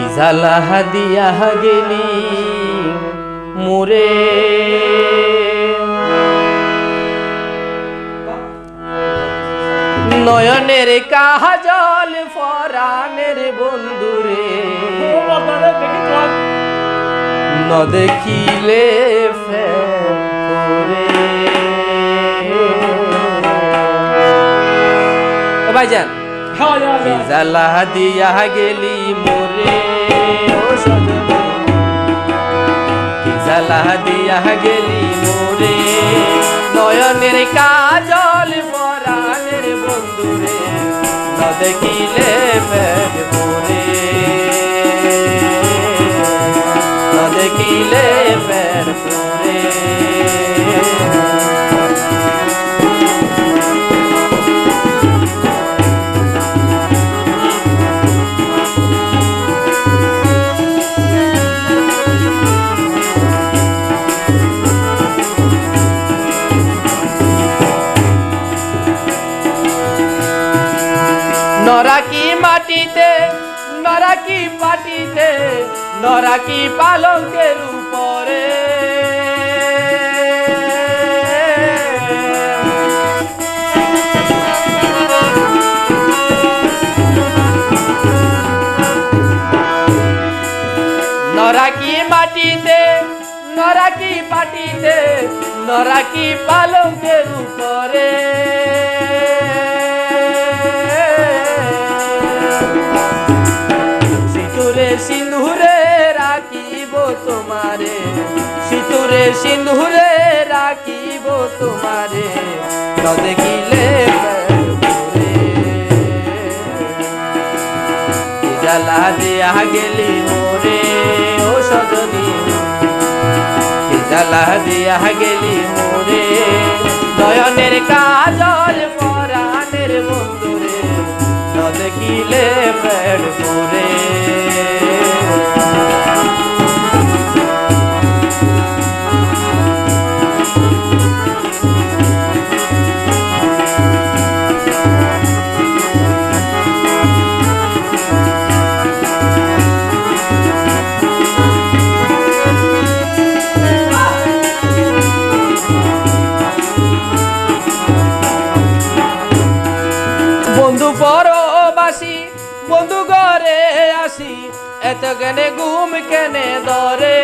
কি জ্বালা দিয়া গেলি মোরে? নয়নের কাজল ফরানের বন্ধুরে। ন দেখিলে ভাইজান কি জ্বালা দিয়া গেলি মোরে? সজনে জ্বালা দিয়া গেলি মোরে নয়নের কাজল পরাণের বন্ধুরে। নরাকি মাটিতে নরাকি পাটিতে নরাকি পালঙ্কের উপরে। নরাকি মাটিতে নরাকি পাটিতে নরাকি পালঙ্কের উপরে। সিঁদুরে সিঁদুরে রাখিব তোমারে সিঁদুরে সিঁদুরে রাখিব তোমারে ন দেখিলে জ্বালা দিয়া গেলি মোরে, ও সজনী। জ্বালা দিয়া গেলি মোরে, নয়নের কাজল পরাণের বন্ধুরে দেখিলে পেট মোরে এত কেনে ঘুম কেনে ধরে?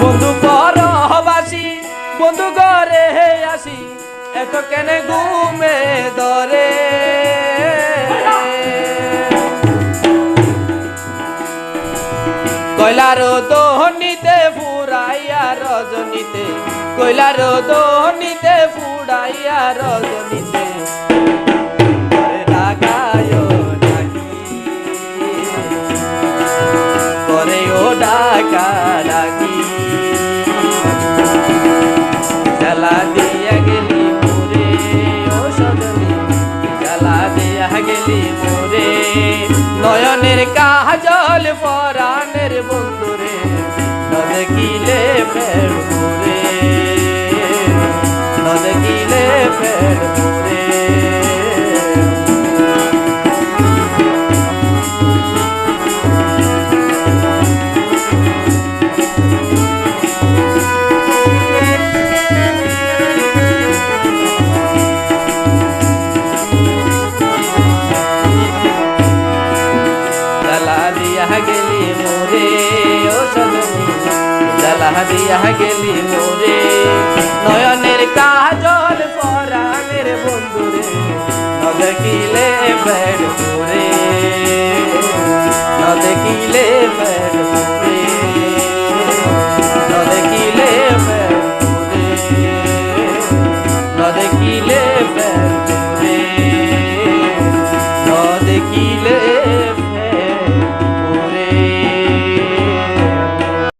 বন্ধু পরবাসী, বন্ধু ঘরে আসি, এত কেনে ঘুমে ধরে? কয়লার দোহনিতে ফুরাইয়া রজনীতে কয়লার দোহনিতে ফুড়াইয়া রজনীতে। জ্বালা দিয়া গেলি মোরে। নয়নের কাজল পরাণের বন্ধুরে নদকিলে বেড় মোরে। নদকিলে বেড়